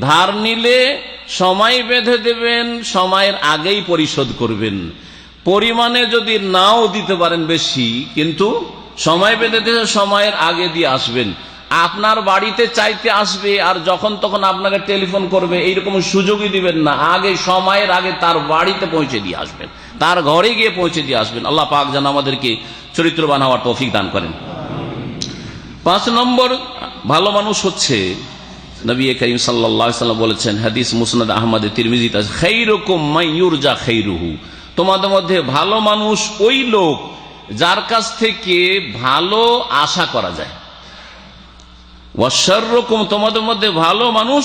ধার নিলে সময় বেঁধে দেবেন, সময়ের আগেই পরিশোধ করবেন। পরিমাণে যদি নাও দিতে পারেন বেশি, কিন্তু সময় বেঁধে দিয়ে সময়ের আগে দিয়ে আসবেন। আপনার বাড়িতে চাইতে আসবে, আর যখন তখন আপনাকে টেলিফোন করবে, এইরকম সুযোগই দিবেন না। আগে, সময়ের আগে তার বাড়িতে পৌঁছে দিয়ে আসবেন। তার ঘরে গিয়ে পৌঁছে দিয়ে আসবেন। আল্লাহ পাক যেন আমাদেরকে চরিত্রবান হওয়ার তৌফিক দান করেন। পাঁচ নম্বর, ভালো মানুষ হচ্ছে নবী করিম সাল্লাম বলেছেন, হাদিস মুসনাদ আহমদ খৈরকম মাইয়ুরজা খৈরুহু তোমাদের মধ্যে ভালো মানুষ ওই লোক যার কাছ থেকে ভালো আশা করা যায়। তোমাদের মধ্যে ভালো মানুষ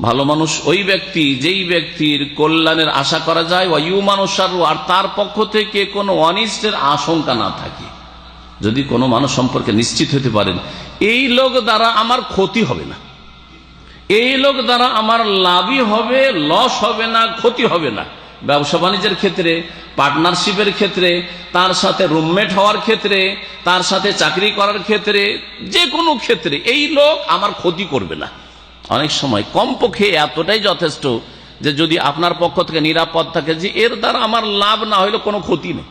ভালো মানুষ ওই ব্যক্তি, যেই ব্যক্তির কল্যাণের আশা করা যায়। ওয়ু মানুষ আর তার পক্ষ থেকে কোনো অনিষ্টের আশঙ্কা না থাকে। যদি কোনো মানুষ সম্পর্কে নিশ্চিত হতে পারেন এই লোক দ্বারা আমার ক্ষতি হবে না। এই লোক দ্বারা আমার লাভই হবে, লস হবে না, ক্ষতি হবে না। ব্যবসা বাণিজ্যের ক্ষেত্রে পার্টনারশিপের ক্ষেত্রে, তার সাথে রুমমেট হওয়ার ক্ষেত্রে, তার সাথে চাকরি করার ক্ষেত্রে, যে কোনো ক্ষেত্রে এই লোক আমার ক্ষতি করবে না। অনেক সময় কমপক্ষে এতটাই যথেষ্ট যে যদি আপনার পক্ষ থেকে নিরাপদ থাকে যে এর দ্বারা আমার লাভ না হইলে কোনো ক্ষতি নেই।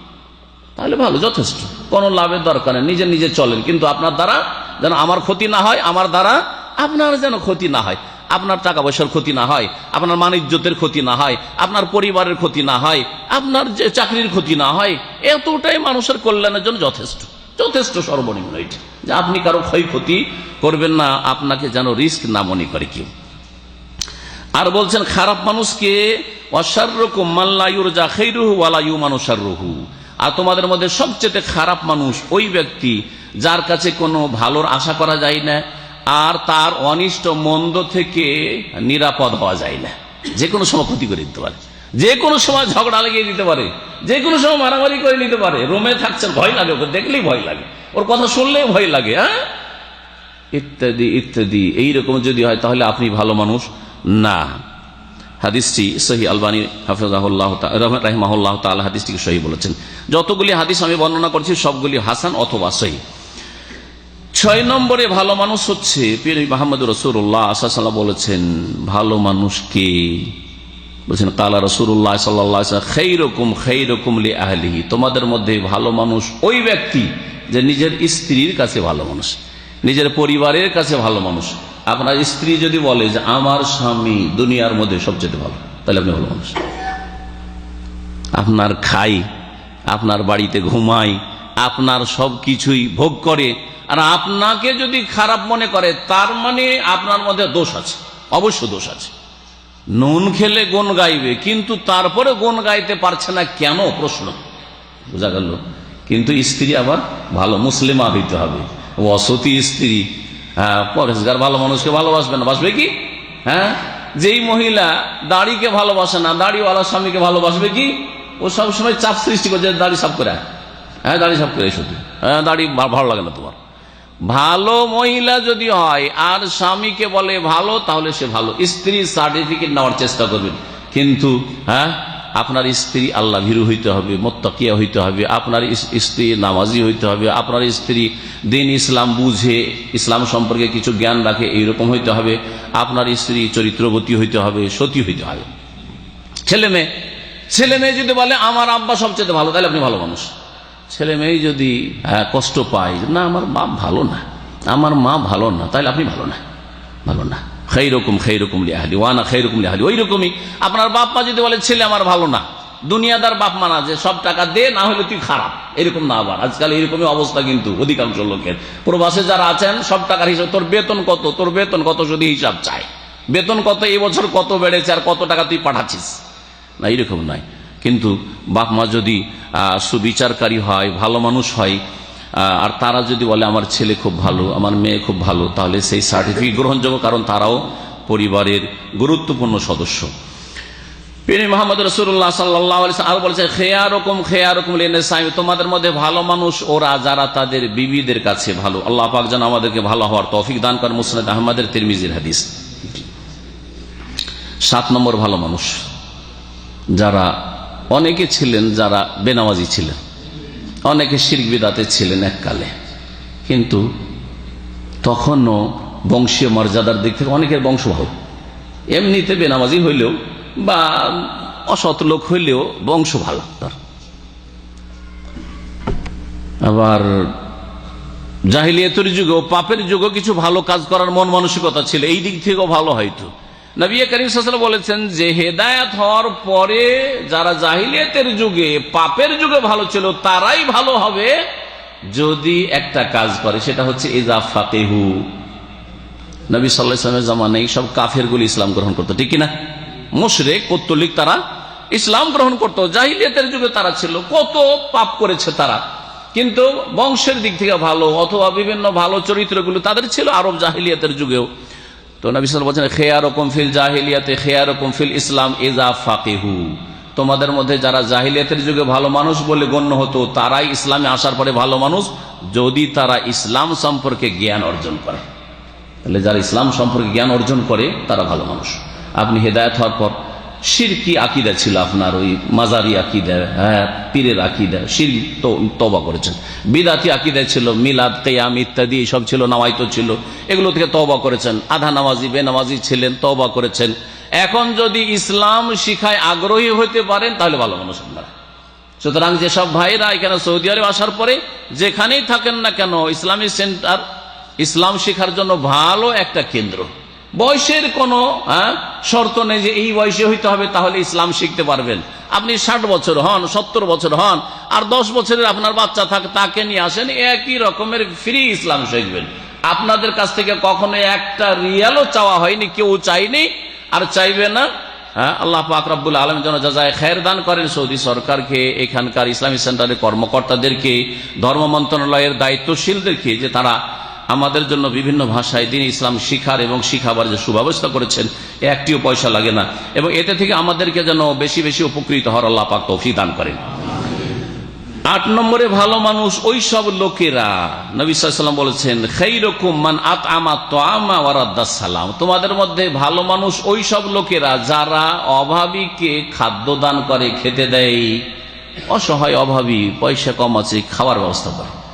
তাহলে ভালো, যথেষ্ট। কোনো লাভের দরকার নেই। নিজে নিজে চলেন। কিন্তু আপনার দ্বারা যেন আমার ক্ষতি না হয়, আমার দ্বারা আপনার যেন ক্ষতি না হয়। আপনার টাকা পয়সার ক্ষতি না হয়, আপনার মানিজ্যতের ক্ষতি না হয়, আপনার পরিবারের ক্ষতি না হয়, আপনার যে চাকরির ক্ষতি না হয়, এতটাই মানুষের কল্যাণের জন্য যথেষ্ট। যথেষ্ট সর্বনিম্ন এটা। যে আপনি কারও ক্ষয়ক্ষতি করবেন না, আপনাকে যেন রিস্ক না মনে করে কেউ। আর বলছেন, খারাপ মানুষকে অসাররকম মাল্লায়ুর যা খেরুহু ওয়ালায়ু মানুষারুহু আর তোমাদের মধ্যে সবচেয়ে খারাপ মানুষ ওই ব্যক্তি যার কাছে কোনো ভালোর আশা করা যায় না আর তার অনিষ্ট মন্দ থেকে নিরাপদ হওয়া যায় না। যে কোনো সময় ক্ষতি করে দিতে পারে। যে কোনো সময় ঝগড়া লাগিয়ে দিতে পারে। যে কোনো সময় মারামারি করে নিতে পারে। রোমে থাকছেন, ভয় লাগে ওকে, দেখলেই ভয় লাগে। ওর কথা শুনলেই ভয় লাগে হ্যাঁ? ইত্যাদি ইত্যাদি, এইরকম যদি হয় তাহলে আপনি ভালো মানুষ? না। হাদিসটি সহি আলবানী হাফিজাহুল্লাহ রাহিমাহুল্লাহ তাল হাদিসটিকে সহি বলেছেন। যতগুলি হাদিস আমি বর্ণনা করছি, সবগুলি হাসান অথবা সহি। ছয় নম্বরে ভালো মানুষ হচ্ছে, পীর মাহমদ রসুল্লাহ আসাল্লাহ বলেছেন, ভালো মানুষকে বলছেন কালা রসুল্লাহ সাল্লাহ খেই রকম খেই রকম লি আহলিহি তোমাদের মধ্যে ভালো মানুষ ওই ব্যক্তি যে নিজের স্ত্রীর কাছে ভালো মানুষ, নিজের পরিবারের কাছে ভালো মানুষ। আপনার স্ত্রী যদি বলে যে আমার স্বামী দুনিয়ার মধ্যে সবচেয়ে ভালো, তাহলে আপনি ভালো মানুষ। আপনার খাই, আপনার বাড়িতে ঘুমাই, আপনার সব কিছুই ভোগ করে, আর আপনাকে যদি খারাপ মনে করে, তার মানে আপনার মধ্যে দোষ আছে অবশ্য দোষ আছে। নুন খেলে গুণ গাইবে, কিন্তু তারপরে গুণ গাইতে পারছে না কেন প্রশ্ন। বোঝা গেল। কিন্তু স্ত্রী আবার ভালো মুসলিমা হইতে হবে। অসতী স্ত্রী পরেশগার ভালো মানুষকে ভালোবাসবে না। বাসবে কি? হ্যাঁ? যেই মহিলা দাড়িকে ভালোবাসে না, দাড়িওয়ালা স্বামীকে ভালোবাসবে কি? ও সবসময় চাপ সৃষ্টি করছে দাড়ি সাফ করে হ্যাঁ দাড়ি সাফ করে শুধু হ্যাঁ দাড়ি ভালো লাগে না তোমার। ভালো মহিলা যদি হয় আর স্বামীকে বলে ভালো, তাহলে সে ভালো। স্ত্রী সার্টিফিকেট নেওয়ার চেষ্টা করবেন। কিন্তু হ্যাঁ আপনার স্ত্রী আল্লাহ ভীরু হইতে হবে, মোত্তাকিয়া হইতে হবে, আপনার স্ত্রী নামাজি হইতে হবে, আপনার স্ত্রী দিন ইসলাম বুঝে, ইসলাম সম্পর্কে কিছু জ্ঞান রাখে, এইরকম হইতে হবে, আপনার স্ত্রী চরিত্রবতী হইতে হবে, সতী হইতে হবে। ছেলে মেয়ে ছেলে মেয়ে যদি বলে, আমার আব্বা সবচেয়ে ভালো তাহলে আপনি ভালো মানুষ। ছেলে মেয়ে যদি কষ্ট পায়, না, আমার মা ভালো না, আমার মা ভালো না তাহলে আপনি ভালো না ভালো না। সেই রকম সেই রকম লিহালি ওয়ানা সেই রকম লিহালি ওই রকমই আপনার বাপ মা যদি বলে, ছেলে আমার ভালো না। দুনিয়াদার বাপ মা না যে, সব টাকা দে, না হলে তুই খারাপ। এরকম না আবার। আজকাল এরকমই অবস্থা কিন্তু অধিকাংশ লোকের। প্রবাসে যারা আছেন, সব টাকার হিসাব, তোর বেতন কত? তোর বেতন কত? যদি হিসাব চায় বেতন কত? এবছর কত বেড়েছে আর কত টাকা তুই পাঠাচ্ছিস? না, এরকম নয়। কিন্তু বাপ মা যদি সুবিচারকারী হয়, ভালো মানুষ হয় আর তারা যদি বলে, আমার ছেলে খুব ভালো, আমার মেয়ে খুব ভালো, তাহলে সেই সার্টিফিকেট গ্রহণযোগ্য, কারণ তারাও পরিবারের গুরুত্বপূর্ণ সদস্য। তোমাদের মধ্যে ভালো মানুষ, ওরা যারা তাদের বিবিদের কাছে ভালো। আমাদেরকে ভালো হওয়ার তৌফিক দান করেন মুসনাদ আহমদের তিরমিজির হাদিস। সাত নম্বর, ভালো মানুষ। যারা অনেকে ছিলেন, যারা বেনামাজি ছিলেন। অনেকে শির বিদাতে ছিলেন এককালে। কিন্তু তখনও বংশীয় মর্যাদার দিক থেকে অনেকের বংশ ভালো এমনিতে বেনামাজি হইলেও বা অসৎ লোক হইলেও বংশ ভালো তার। আবার জাহিলিয়াতের যুগেও পাপের যুগেও কিছু ভালো কাজ করার মন মানসিকতা ছিল, এই দিক থেকেও ভালো হয়তো। নবী করিম সাল্লাম বলেছেন যে হেদায়াত হওয়ার পরে যারা জাহিলিয়াতের যুগে, পাপের যুগে ভালো ছিল, তারাই ভালো হবে যদি একটা কাজ করে, সেটা হচ্ছে ইজা ফাতেহু। নবী সাল্লাহ ইসলামের জামানে সব কাফের গুলি ইসলাম গ্রহণ করতো, ঠিক কিনা? মুশরেক, পত্তলিক তারা ইসলাম গ্রহণ করতো, জাহিলিয়াতের যুগে তারা ছিল, কত পাপ করেছে তারা। কিন্তু বংশের দিক থেকে ভালো অথবা বিভিন্ন ভালো চরিত্রগুলো তাদের ছিল আরব জাহিলিয়াতের যুগেও। তো নবী সাল বলছেন খেয়া রকম ফিল জাহিলিয়াতে খেয়া রকম ফিল ইসলাম ইজা ফাকিহু। তোমাদের মধ্যে যারা জাহিলিয়াতের যুগে ভালো মানুষ বলে গণ্য হতো, তারাই ইসলামে আসার পরে ভালো মানুষ, যদি তারা ইসলাম সম্পর্কে জ্ঞান অর্জন করে। তাহলে যারা ইসলাম সম্পর্কে জ্ঞান অর্জন করে, তারা ভালো মানুষ। আপনি হেদায়ত হওয়ার পর সিরকি আকিদা ছিল আপনার ওই মাজারি আকিদা হ্যাঁ পীরের আকিদা, শির তবা করেছেন। বিদাতি আকিদা ছিল, মিলাদ, কেয়াম ইত্যাদি সব ছিল, নামাইতো ছিল, এগুলো থেকে তবা করেছেন। আধা নামাজি, বেনামাজি ছিলেন তবা করেছেন। এখন যদি ইসলাম শিখায় আগ্রহী হইতে পারেন, তাহলে ভালো মানুষ আপনারা। সুতরাং যেসব ভাইরা এখানে সৌদি আরব আসার পরে যেখানেই থাকেন না কেন, ইসলামী সেন্টার, ইসলাম শিখার জন্য ভালো একটা কেন্দ্র। বয়সের কোনো হ্যাঁ, শর্ত নেই যে এই বয়সে হইতে হবে তাহলে ইসলাম শিখতে পারবেন। আপনি ষাট বছর হন সত্তর বছর হন আর দশ বছরের আপনার বাচ্চা থাকে তাকে নিয়ে আসেন একই রকমের ফ্রি ইসলাম শিখবেন। আপনাদের কাছ থেকে কখনো একটা রিয়ালও চাওয়া হয়নি কেউ চাইনি আর চাইবে না। হ্যাঁ আল্লাহ পাক রব্বুল আলম যেন যাজায় খের দান করেন সৌদি সরকারকে এখানকার ইসলামী সেন্টারের কর্মকর্তাদেরকে ধর্ম মন্ত্রণালয়ের দায়িত্বশীলদেরকে যে তারা আমাদের জন্য বিভিন্ন ভাষায় দিন ইসলাম শিখার এবং শিখাবার যে সুব্যবস্থা করেছেন, একটিও পয়সা লাগে না। এবং এতে থেকে আমাদেরকে যেন বেশি বেশি উপকৃত হওয়ার আল্লাহ পাক তৌফিক দান করেন। আট নম্বরে ভালো মানুষ ওই সব লোকেরা নবিসাল্লাম বলেছেন সেই রকম মান আত আমা সালাম। তোমাদের মধ্যে ভালো মানুষ ওই সব লোকেরা যারা অভাবীকে খাদ্য দান করে, খেতে দেয়, অসহায় অভাবী, পয়সা কম আছে, খাওয়ার ব্যবস্থা করে।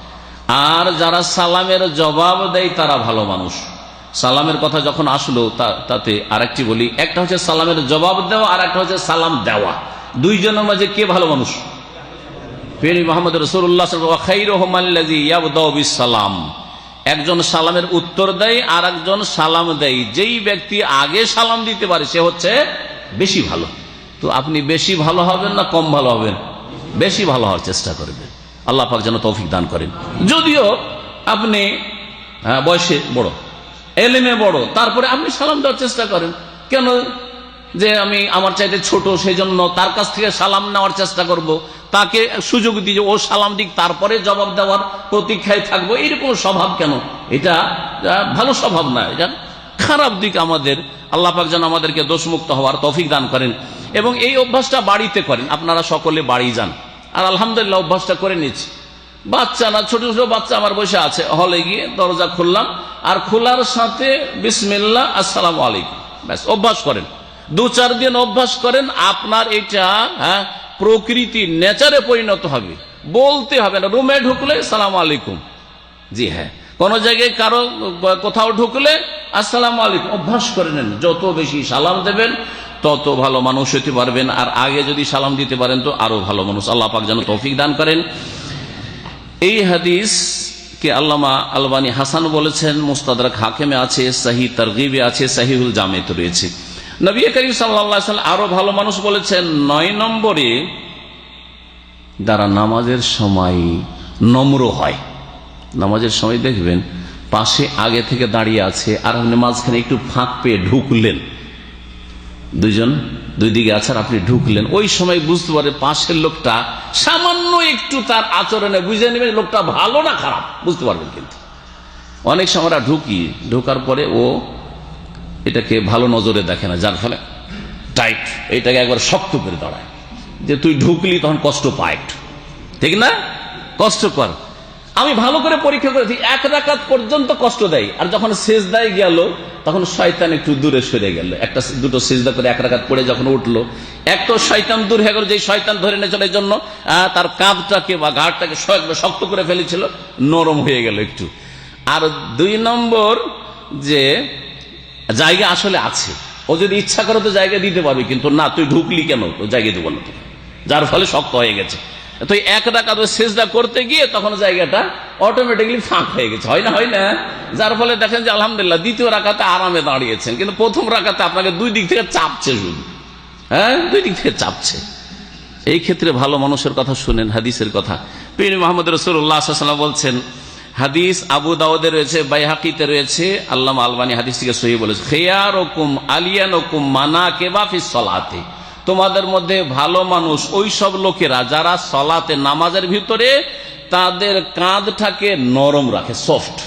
আর যারা সালামের জবাব দেয়, তারা ভালো মানুষ। সালামের কথা যখন আসলো তাতে আরেকটি বলি, একটা হচ্ছে সালামের জবাব দেওয়া, আর একটা হচ্ছে সালাম দেওয়া। দুইজনের মাঝে কে ভালো মানুষ? ফেরি একজন সালামের উত্তর দেয়, আর একজন সালাম দেয়। যেই ব্যক্তি আগে সালাম দিতে পারে, সে হচ্ছে বেশি ভালো। তো আপনি বেশি ভালো হবেন না কম ভালো হবেন? বেশি ভালো হওয়ার চেষ্টা করবেন। আল্লাহ পাক যেন তৌফিক দান করেন। যদিও আপনি হ্যাঁ, বয়সে বড় এলেমে বড় তারপরে আপনি সালাম দেওয়ার চেষ্টা করেন। কেন যে আমি আমার চাইতে ছোট সেই জন্য তার কাছ থেকে সালাম নেওয়ার চেষ্টা করব। তাকে সুযোগ দিয়ে ও সালাম দিক তারপরে জবাব দেওয়ার প্রতীক্ষায় থাকব এরকম স্বভাব কেন? এটা ভালো স্বভাব না এটা খারাপ দিক আমাদের। আল্লাহ পাক যেন আমাদেরকে দোষমুক্ত হওয়ার তফিক দান করেন। এবং এই অভ্যাসটা বাড়িতে করেন। আপনারা সকলে বাড়ি যান। আর আলহামদুলিল্লাহ অভ্যাসটা করে নিচ্ছি। বাচ্চা না, ছোট ছোট বাচ্চা আমার বসে আছে। হলে গিয়ে দরজা খুললাম। আর খোলার সাথে বিসমিল্লা আসসালাম আলাইকুম। ব্যাস, অভ্যাস করেন। দু, চার দিন অভ্যাস করেন, আপনার এটা হ্যাঁ প্রকৃতি নেচারে পরিণত হবে। বলতে হবে না, রুমে ঢুকলে, সালাম আলাইকুম। জি হ্যাঁ। কোন জায়গায় কারও কোথাও ঢুকলে, আসসালাম আলাইকুম। অভ্যাস করে নেন। যত বেশি সালাম দেবেন তত ভালো মানুষ হতে পারবেন, আর আগে যদি সালাম দিতে পারেন তো আরও ভালো মানুষ। আল্লাহ পাক যেন তৌফিক দান করেন। এই হাদিস কে আল্লামা আলবানী হাসান বলেছেন, মুস্তাদরাক হাকেমে আছে সাহি তারগিবে আছে, সাহিহুল জামেত রয়েছে। নবী করিম সাল্লা আরও ভালো মানুষ বলেছেন, নয় নম্বরে যারা নামাজের সময় নম্র হয়, নামাজের সময় দেখবেন, পাশে আগে থেকে দাঁড়িয়ে আছে, আর আপনি মাঝখানে একটু ফাঁক পেয়ে ঢুকলেন। দুজন দুই দিকে আছে আপনি ঢুকলেন। ওই সময় বুঝতে পারে পাশের লোকটা সামান্য একটু তার আচরণে বুঝে নেবেন লোকটা ভালো না খারাপ, বুঝতে পারবেন কিন্তু। অনেক সময় আমরা ঢুকি, ঢোকার পরে ও এটাকে ভালো নজরে দেখে না, যার ফলে টাইট এটাকে একবার শক্ত করে দাঁড়ায়। যে তুই ঢুকলি তখন কষ্ট পায় ঠিক না? কষ্ট কর। আমি ভালো করে পরীক্ষা করেছি, এক রাকাত পর্যন্ত কষ্ট দেয়। আর যখন শেষ দেয় গেল, তখন শয়তান একটু দূরে সরে গেল। একটা দুটো সেজদা করে এক রাকাত পড়ে যখন উঠল, একটা শয়তান দূর হয়ে গেল যে শয়তান ধরে নিয়ে চলে জন্য তার কাঁধটাকে বা ঘাটটাকে শক্ত করে ফেলেছিল, নরম হয়ে গেল একটু। আর দুই নম্বর যে জায়গা আসলে আছে। ও যদি ইচ্ছা করে তো জায়গা দিতে পারবে, কিন্তু না, তুই ঢুকলি কেন? তো জায়গা দেবো না তো যার ফলে শক্ত হয়ে গেছে। তো এক ডাকাত শেষদা করতে গিয়ে তখন জায়গাটা অটোমেটিকলি ফাঁক হয়ে গেছে। হয় না হয় না? যার ফলে দেখেন যে আলহামদুলিল্লাহ দ্বিতীয় রাখাতে আরামে দাঁড়িয়েছেন। কিন্তু প্রথম রাখাতে আপনাকে দুই দিক থেকে চাপছে শুধু। হ্যাঁ? দুই দিক থেকে চাপছে। এই ক্ষেত্রে ভালো মানুষের কথা শুনেন, হাদিসের কথা। পীর মোহাম্মদ রসুল্লাহ বলছেন, হাদিস আবু দাউদে রয়েছে, বাইহাকিতে রয়েছে আল্লাহ আলবানী হাদিসটিকে সহি বলেছে খেয়ার ওকুম আলিয়ান ওকুম মানা কেবাফি সলাতে। তোমাদের মধ্যে ভালো মানুষ ওই সব লোকেরা যারা সলাতে, নামাজের ভিতরে তাদের কাঁধটাকে নরম রাখে সফট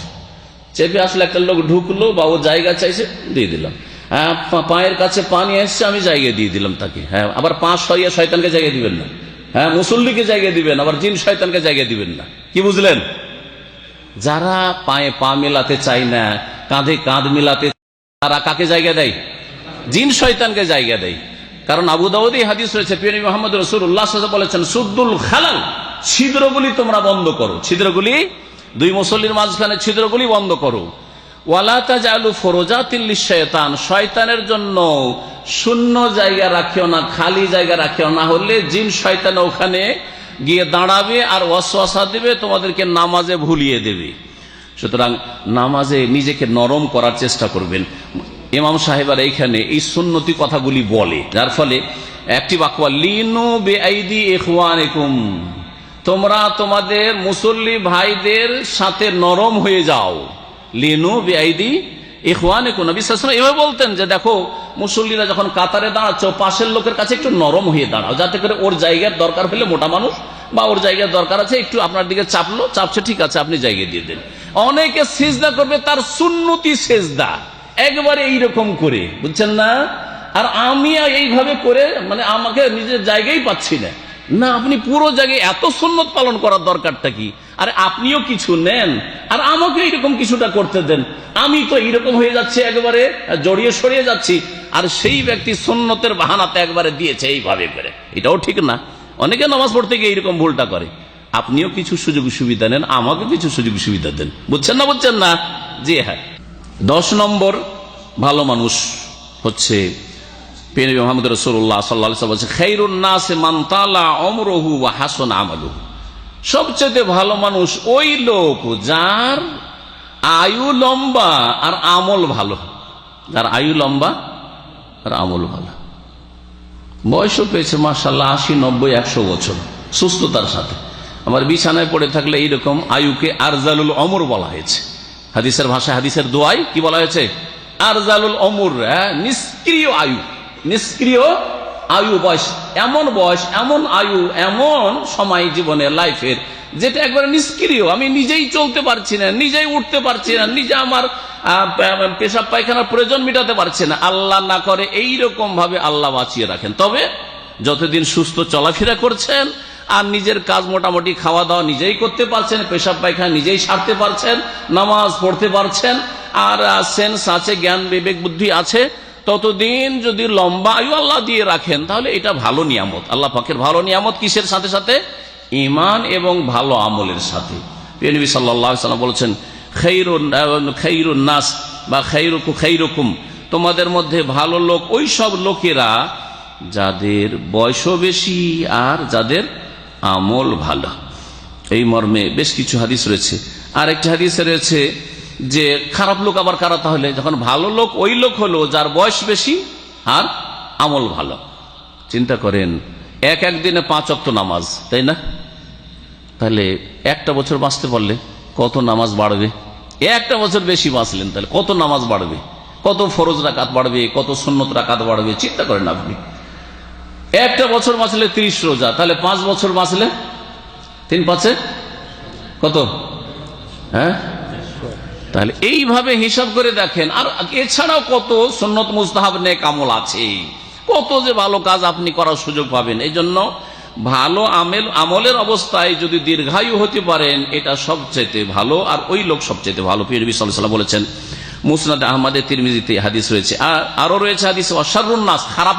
চেপে আসলে একটা লোক ঢুকলো বা ও জায়গা চাইছে, দিয়ে দিলাম। হ্যাঁ পায়ের কাছে পানি এসছে, আমি জায়গা দিয়ে দিলাম তাকে। হ্যাঁ আবার পাঁচ সরিয়ে শয়তানকে জায়গা দিবেন না। হ্যাঁ মুসল্লিকে জায়গা দিবেন, আবার জিন শয়তানকে জায়গা দিবেন না। কি বুঝলেন? যারা পায়ে পা মেলাতে চায় না, কাঁধে কাঁধ মিলাতে, তারা কাকে জায়গা দেয়? জিন শয়তানকে জায়গা দেয়। কারণ আবু দাউদ হাদিস রয়েছে পিয়ানি মোহাম্মদ রসুল্লাহ বলেছেন, সুদ্দুল খালাল, ছিদ্রগুলি তোমরা বন্ধ করো। ছিদ্রগুলি, দুই মুসল্লির মাঝখানে ছিদ্রগুলি বন্ধ করো। শয়তানের জন্য শূন্য জায়গা রাখিও না, খালি জায়গা রাখিও না, হলে শয়তান ওখানে গিয়ে দাঁড়াবে আর দেবে, তোমাদেরকে নামাজে ভুলিয়ে দেবে। সুতরাং নামাজে নিজেকে নরম করার চেষ্টা করবেন। ইমাম সাহেবার এইখানে এই সুন্নতি কথাগুলি বলে। যার ফলে একটি বাক্য এখওয়ানেকুম তোমরা তোমাদের মুসল্লি ভাইদের সাথে নরম হয়ে যাও। লিনু বেআইদি ইখওয়ানে কোন বিশ্বাস এভাবে বলতেন যে, দেখো, মুসল্লিরা যখন কাতারে দাঁড়াচ্ছ পাশের লোকের কাছে একটু নরম হয়ে দাঁড়াও। যাতে করে ওর জায়গার দরকার হলে মোটা মানুষ বা ওর জায়গার দরকার আছে, একটু আপনার দিকে চাপলো, চাপছে, ঠিক আছে, আপনি জায়গা দিয়ে দেন। অনেকে সেজদা করবে, তার সুন্নতি সেজদা। একবারে এইরকম করে, বুঝছেন না? আর আমি এইভাবে করে মানে আমাকে নিজের জায়গায় পাচ্ছি না। না, আপনি পুরো জায়গায় এত সুন্নত পালন করার দরকারটা কি? আর আপনিও কিছু নেন। আর আমাকে এইরকম কিছুটা করতে দেন। আমি তো এইরকম হয়ে যাচ্ছি একবারে জড়িয়ে সরিয়ে যাচ্ছি। আর সেই ব্যক্তি সুন্নতের বাহানাতে একবারে দিয়েছে এইভাবে করে। এটাও ঠিক না। অনেকে নামাজ পড়তে গিয়ে এইরকম ভুলটা করে। আপনিও কিছু সুযোগ সুবিধা নেন, আমাকে কিছু সুযোগ সুবিধা দেন। বুঝছেন না বুঝছেন না? জি হ্যাঁ। দশ নম্বর, ভালো মানুষ হচ্ছে পেনবী মোহাম্মদ রসুল্লাহ সাল্লাহ বলছে খৈরুন নাস মান্তালা অমরহু বা হাসন আমালু সবচেয়ে ভালো মানুষ ওই লোক যার আয়ু লম্বা আর আমল ভালো। যার আয়ু লম্বা আর আমল ভালো। বয়সও পেয়েছে মার্শাল্লাহ আশি, নব্বই, একশো বছর সুস্থতার সাথে। আমার বিছানায় পড়ে থাকলে এইরকম আয়ুকে আরজালুল অমর বলা হয়েছে। হাদিসের ভাষায় হাদিসের দোয়াই কি বলা হয়েছে? আরজালুল অমর হ্যাঁ, নিষ্ক্রিয় আয়ু নিষ্ক্রিয় আয়ু বয়স এমন বয়স এমন আয়ু এমন সময় জীবনের লাইফের যেটা একবারে নিষ্ক্রিয়। আমি নিজেই চলতে পারছি না নিজেই উঠতে পারছি না নিজে আমার পেশাব পায়খানার প্রয়োজন মেটাতে পারছি না। আল্লাহ না করে এই রকম ভাবে আল্লাহ বাঁচিয়ে রাখেন। তবে যতদিন সুস্থ চলাফেরা করছেন আর নিজের কাজ মোটামুটি খাওয়া দাওয়া নিজেই করতে পারছেন, পেশাব পায়খানা নিজেই সারতে পারছেন, নামাজ পড়তে পারছেন, আর সেন্স আছে, জ্ঞান, বিবেক, বুদ্ধি আছে, ততদিন যদি লম্বা আয়ু আল্লাহ দিয়ে রাখেন, তাহলে এটা ভালো নিয়ামত। আল্লাহ পাকের ভালো নিয়ামত কিসের সাথে সাথে? ইমান এবং ভালো আমলের সাথে। নবী সাল্লাম বলেছেন নাস বা খৈরুকু খৈরকুম তোমাদের মধ্যে ভালো লোক ওই সব লোকেরা যাদের বয়সও বেশি আর যাদের আমল ভালো। এই মর্মে বেশ কিছু হাদিস রয়েছে। আর একটি হাদিসে রয়েছে যে, খারাপ লোক আবার কারা তাহলে? যখন ভালো লোক ওই লোক হলো যার বয়স বেশি আর আমল ভালো। চিন্তা করেন, এক একদিনে পাঁচ অক্ট নামাজ, তাই না? তাহলে একটা বছর বাঁচতে পারলে কত নামাজ বাড়বে? একটা বছর বেশি বাঁচলেন তাহলে কত নামাজ বাড়বে? কত ফরজ রাকাত বাড়বে? কত সুন্নত রাকাত বাড়বে? চিন্তা করেন আপনি। একটা বছর বাঁচলে ত্রিশ রোজা, তাহলে পাঁচ বছর বাঁচলে তিন পাঁচে কত? হ্যাঁ? তাহলে এইভাবে হিসাব করে দেখেন। আর এছাড়াও কত সন্নত মুস্তাহাব নে কামল আছে। কত যে ভালো কাজ আপনি করার সুযোগ পাবেন। এই জন্য ভালো আমেল, আমলের অবস্থায় যদি দীর্ঘায়ু হতে পারেন, এটা সবচেয়ে ভালো। আর ওই লোক সবচেয়ে ভালো। পীর বিসাল্লাম বলেছেন, মুসনাদ আহমদের তিরমিজিতে হাদিস রয়েছে। আর রয়েছে হাদিস অসারুন্নাস খারাপ